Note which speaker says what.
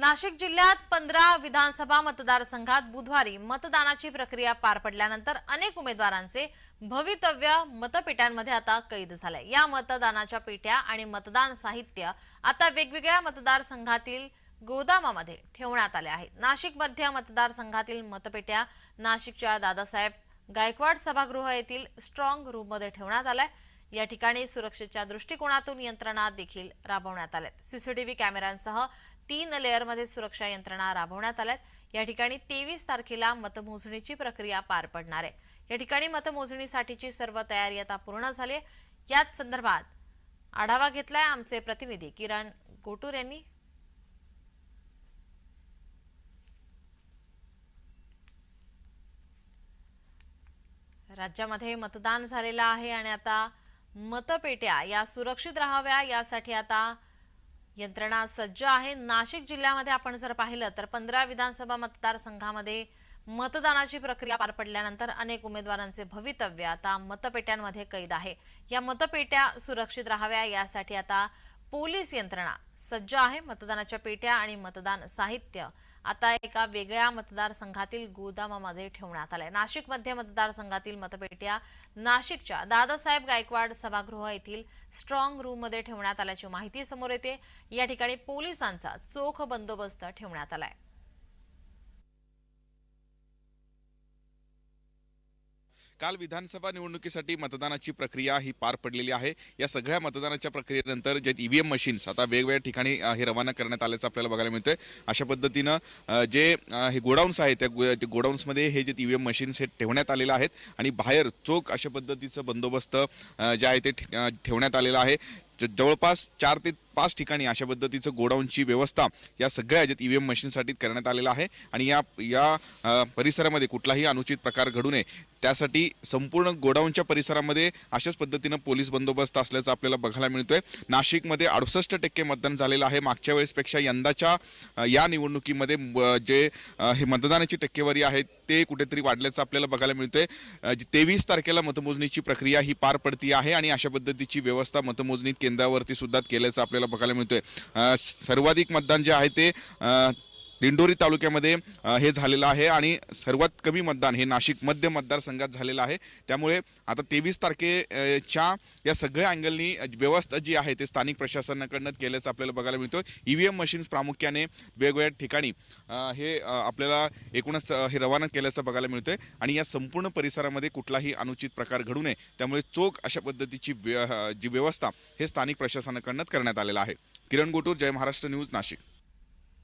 Speaker 1: नाशिक जिल्ह्यात पंधरा विधानसभा मतदारसंघात बुधवारी मतदानाची प्रक्रिया पार पडल्यानंतर अनेक उमेदवारांचे भवितव्य मतपेट्यांमध्ये आता कैद झालंय. या मतदानाच्या पेट्या आणि मतदान साहित्य आता वेगवेगळ्या मतदारसंघातील गोदामामध्ये ठेवण्यात आले आहेत. नाशिक मध्य मतदारसंघातील मतपेट्या नाशिकच्या दादासाहेब गायकवाड सभागृह येथील स्ट्रॉंग रूममध्ये ठेवण्यात आलाय या ठिकाणी सुरक्षेच्या दृष्टिकोनातून यंत्रणा देखील राबवण्यात आल्यात. सीसीटीव्ही कॅमेऱ्यांसह तीन लेअरमध्ये सुरक्षा यंत्रणा राबवण्यात आल्यात. या ठिकाणी तेवीस तारखेला मतमोजणीची प्रक्रिया पार पडणार आहे. या ठिकाणी मतमोजणीसाठीची सर्व तयारी आता पूर्ण झाली आहे. याच संदर्भात आढावा घेतलाय आमचे प्रतिनिधी किरण गोटूर यांनी. राज्यामध्ये मतदान झालेलं आहे आणि आता मतपेट्या या सुरक्षित राहाव्या यासाठी आता यंत्रणा सज्ज आहे. नाशिक जिल्ह्यामध्ये आपण जर पाहिलं तर पंधरा विधानसभा मतदारसंघामध्ये मतदानाची प्रक्रिया पार पडल्यानंतर अनेक उमेदवारांचे भवितव्य आता मतपेट्यांमध्ये कैद आहे. या मतपेट्या सुरक्षित राहाव्या यासाठी आता पोलीस यंत्रणा सज्ज आहे. मतदानाच्या पेट्या आणि मतदान साहित्य आता एका वेगळ्या मतदारसंघातील गोदामामध्ये ठेवण्यात आलंय. नाशिक मध्य मतदारसंघातील मतपेट्या नाशिकच्या दादासाहेब गायकवाड सभागृह येथील स्ट्रॉंग रूममध्ये ठेवण्यात आल्याची माहिती समोर येते. या ठिकाणी पोलिसांचा चोख बंदोबस्त ठेवण्यात आलाय.
Speaker 2: काल विधानसभा निवडणुकीसाठी मतदानाची प्रक्रिया ही पार पडलेली आहे. या सगळ्या मतदानाच्या प्रक्रियेनंतर जे ईव्हीएम मशीन्स आता वेगवेगळ्या ठिकाणी हे रवाना करण्यात आल्याचं आपल्याला बघायला मिळतंय. अशा पद्धतीनं जे हे गोडाऊन्स आहेत त्या गो- ते गोडाऊन्समध्ये हे जे ईव्हीएम मशीन्स हे ठेवण्यात आलेलं आहेत आणि बाहेर चोख अशा पद्धतीचं बंदोबस्त जे आहे ते ठेवण्यात आलेलं आहे. जवळपास चार ते पाच ठिकाणी अशा पद्धतीचं गोडाऊनची व्यवस्था या सगळ्या ज्यात ईव्हीएम मशीनसाठी करण्यात आलेला आहे आणि या या परिसरामध्ये कुठलाही अनुचित प्रकार घडू नये त्यासाठी संपूर्ण गोडाऊनच्या परिसरामध्ये अशाच पद्धतीनं पोलीस बंदोबस्त असल्याचं आपल्याला बघायला मिळतोय. नाशिकमध्ये अडुसष्ट टक्के मतदान झालेलं आहे. मागच्या वेळेसपेक्षा यंदाच्या या निवडणुकीमध्ये म- जे हे मतदानाची टक्केवारी आहे ते कुठेतरी वाढल्याचं आपल्याला बघायला मिळतंय. तेवीस तारखेला मतमोजणीची प्रक्रिया ही पार पडती आहे आणि अशा पद्धतीची व्यवस्था मतमोजणी केंद्रावरती सुद्धा केल्याचं आपल्याला बघायला मिळतोय. सर्वाधिक मतदान जे आहे ते दिंडोरी तालुक्यामध्ये हे झालेलं आहे आणि सर्वात कमी मतदान हे नाशिक मध्य मतदारसंघात झालेलं आहे. त्यामुळे आता तेवीस तारखेच्या या सगळ्या अँगलनी व्यवस्था जी आहे ते स्थानिक प्रशासनाकडनं केल्याचं आपल्याला बघायला मिळतं ईव्हीएम मशीन्स प्रामुख्याने वेगवेगळ्या ठिकाणी हे आपल्याला एकूणच हे रवाना केल्याचं बघायला मिळतंय. आणि या संपूर्ण परिसरामध्ये कुठलाही अनुचित प्रकार घडू नये. त्यामुळे चोख अशा पद्धतीची व्य- जी व्यवस्था हे स्थानिक प्रशासनाकडनं करण्यात आलेलं आहे. किरण गोटूर जय महाराष्ट्र न्यूज नाशिक.